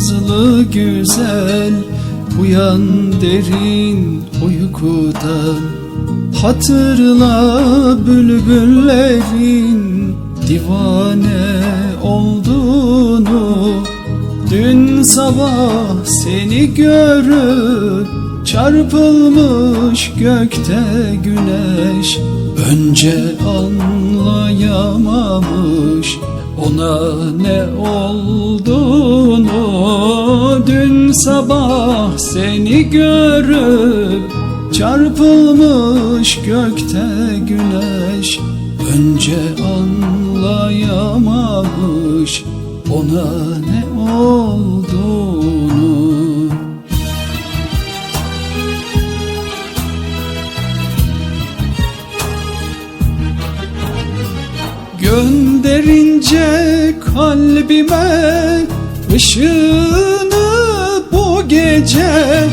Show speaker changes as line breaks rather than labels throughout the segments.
nazlı güzel Uyan derin uykudan. Hatırla bülbüllerin divane olduğunu. Dün sabah seni görüp çarpılmış gökte güneş Önce anlayamamış ona ne olduğunu Dün sabah seni görüp çarpılmış gökte güneş. Önce anlayamamış ona ne olduğunu Gönderince kalbime ışığını bu gece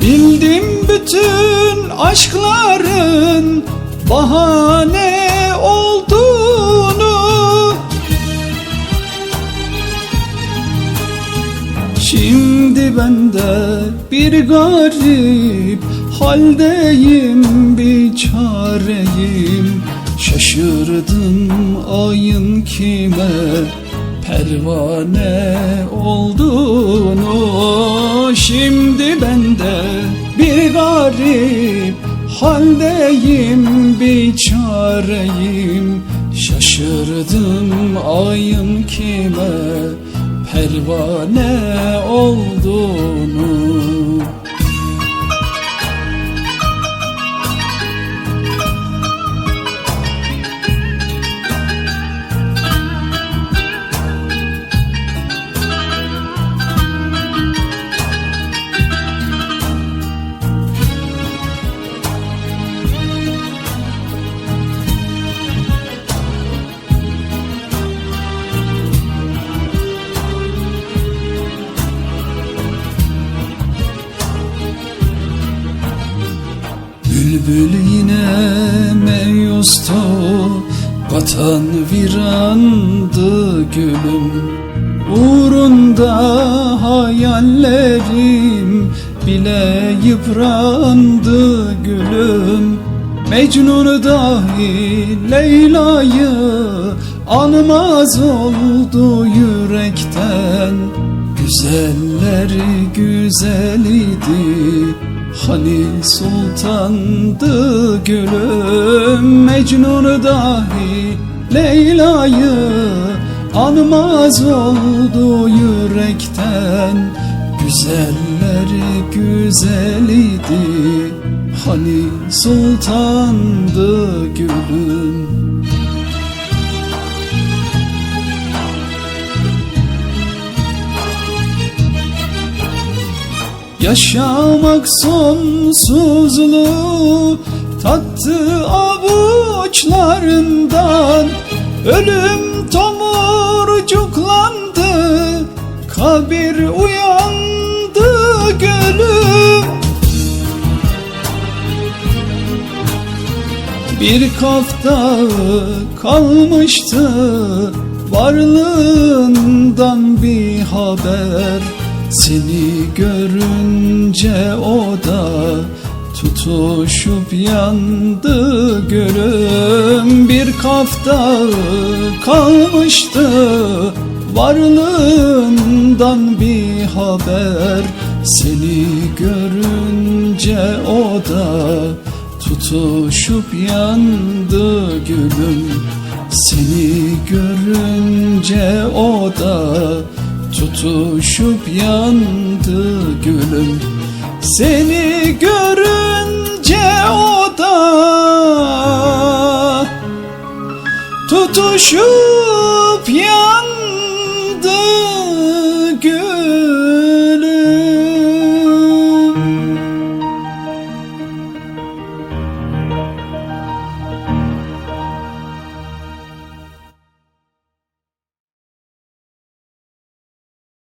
Bildim bütün aşkların bahane olduğunu. Şimdi ben de bir garip haldeyim bir çareyim Şaşırdım ayın kime pervane olduğunu. Şimdi ben de bir garip haldeyim bir çareyim. Şaşırdım ayın kime pervane olduğunu Bülbül yine meyustu Vatan virandı gülüm. Uğrunda hayallerim bile yıprandı gülüm. Mecnun dahi Leyla'yı anmaz oldu yürekten. Güzelleri güzeliydi Hani sultandı gülüm Mecnun dahi Leyla'yı anmaz oldu yürekten. Güzelleri güzeliydi Hani sultandı gülüm Yaşamak sonsuzluğu tattı avuçlarından. Ölüm tomurcuklandı, kabir uyandı gülüm. Bir kafta kalmıştı varlığından bir haber Seni görünce o da tutuşup yandı gülüm Bir kafta kalmıştı varlığından bir haber. Seni görünce o da tutuşup yandı gülüm. Seni görünce o da tutuşup yandı gülüm. Seni görünce o da tutuşup yandı gülüm